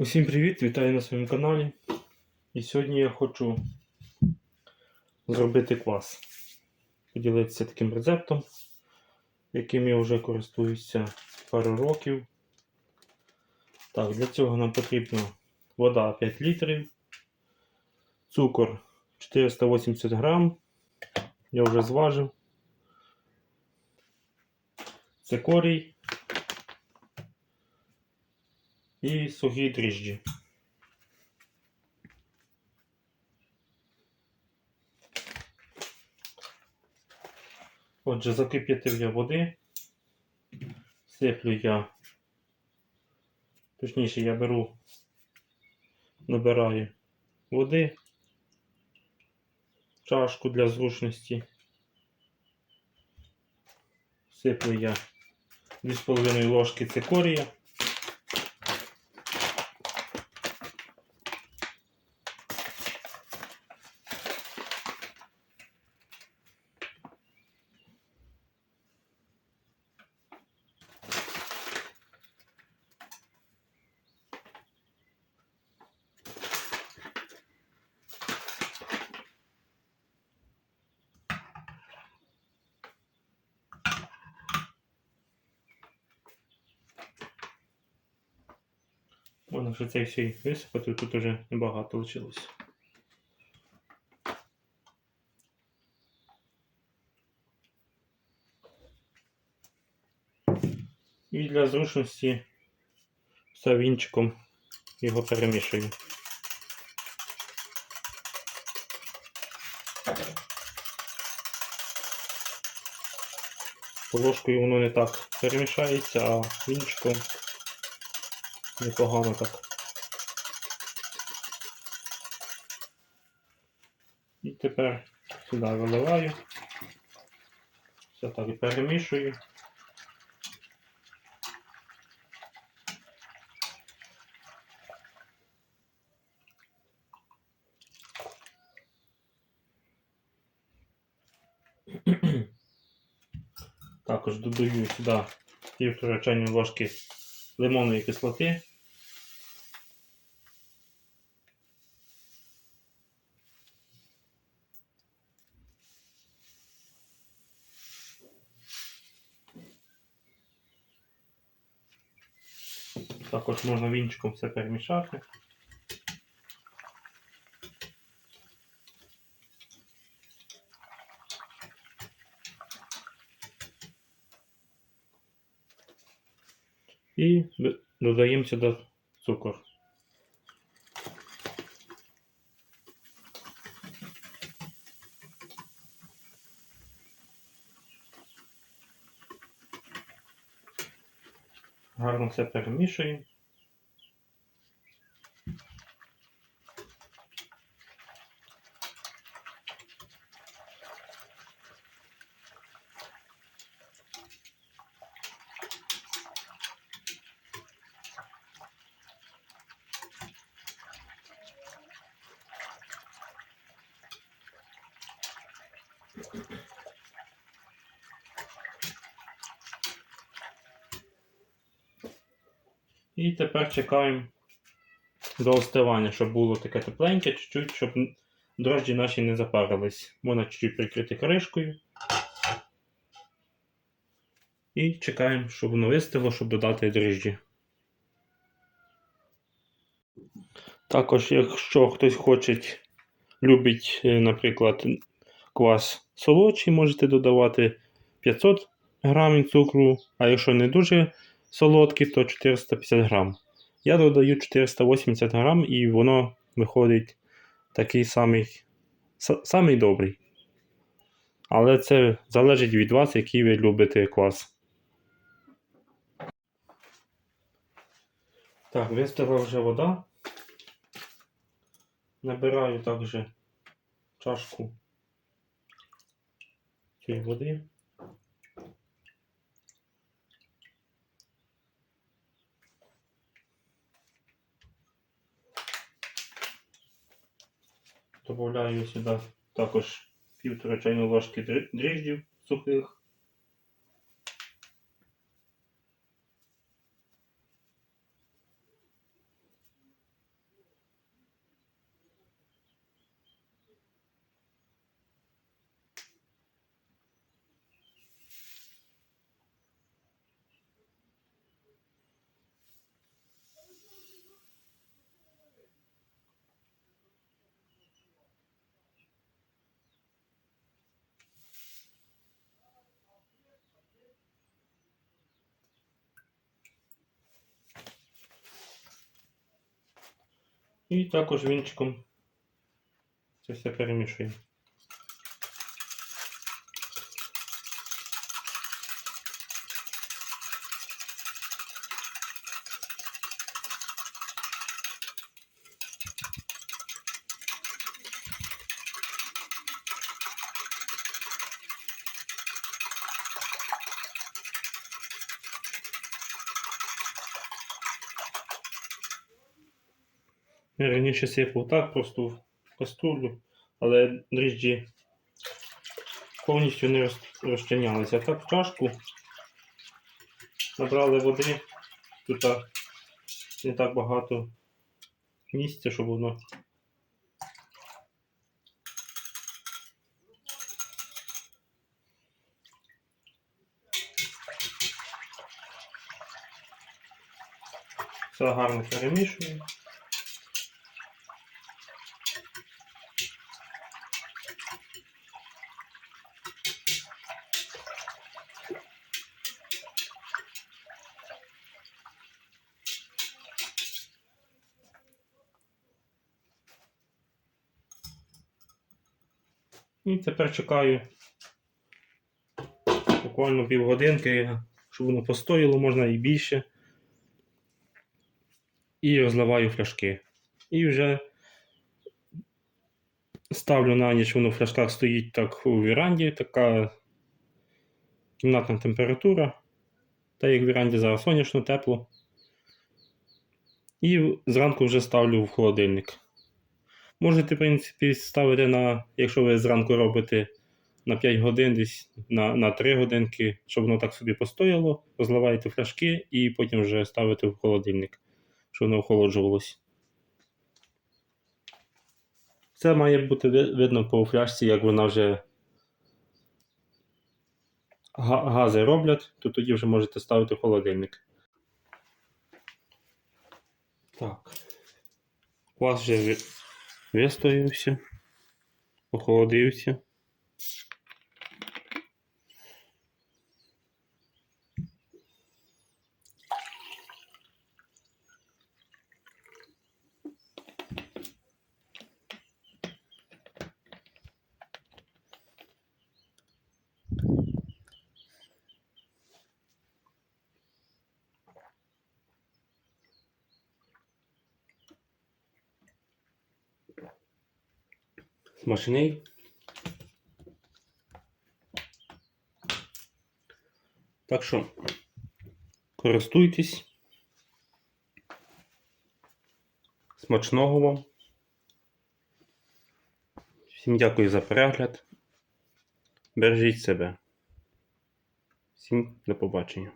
Усім привіт! Вітаю на своєму каналі. І сьогодні я хочу зробити квас. Поділитися таким рецептом, яким я вже користуюся пару років. Так, для цього нам потрібна вода 5 літрів, цукор 480 грам. Я вже зважив. Цикорій і сухі дріжджі. Отже, закип'ятив я води, сиплю я, точніше я беру, набираю води, чашку для зручності, сиплю я 2,5 ложки цикорія. Можна вже цей всій висипати, тут уже небагато лишилося. І для зручності все вінчиком його перемішую. Ложкою воно не так перемішається, а вінчиком непогано так. І тепер сюди виливаю. Все так і перемішую. Також додаю сюди півтора чайної ложки лимонної кислоти. Також можна вінчиком все перемішати. І додаємо сюди цукор. Гарно все перемішуємо. І тепер чекаємо до остивання, щоб було таке тепленьке, чуть-чуть, щоб дрожджі наші не запарились. Можна чуть-чуть прикрити кришкою. І чекаємо, щоб воно вистило, щоб додати дріжджі. Також, якщо хтось хоче, любить, е, наприклад, квас солодший, можете додавати 500 грамів цукру, а якщо не дуже солодкий, то 450 грам. Я додаю 480 грам і воно виходить такий самий, са- самий добрий. Але це залежить від вас, який ви любите квас. Так, вистила вже вода. Набираю також чашку цієї води. Добавляю сюди також півтора чайної ложки дрі- дріжджів сухих. І також вінчиком це все перемішуємо. Я раніше сипав так, просто в каструлю, але дріжджі повністю не розчинялися. Так в чашку набрали води, тут не так багато місця, щоб воно. Все гарно перемішуємо. І тепер чекаю буквально півгодинки, щоб воно постояло, можна і більше. І розливаю фляшки. І вже ставлю на ніч, воно в фляшках стоїть так у віранді, така кімнатна температура. Та як в віранді зараз сонячно, тепло. І зранку вже ставлю в холодильник. Можете, в принципі, ставити на, якщо ви зранку робите на 5 годин, десь на, на 3 годинки, щоб воно так собі постояло, розливаєте фляшки і потім вже ставите в холодильник, щоб воно охолоджувалось. Це має бути видно по фляжці, як вона вже гази роблять, то тоді вже можете ставити в холодильник. Так. Квас вже ви- вистоявся, охолодився. Смачний. Так що користуйтесь. Смачного вам. Всім дякую за перегляд. Бережіть себе. Всім до побачення.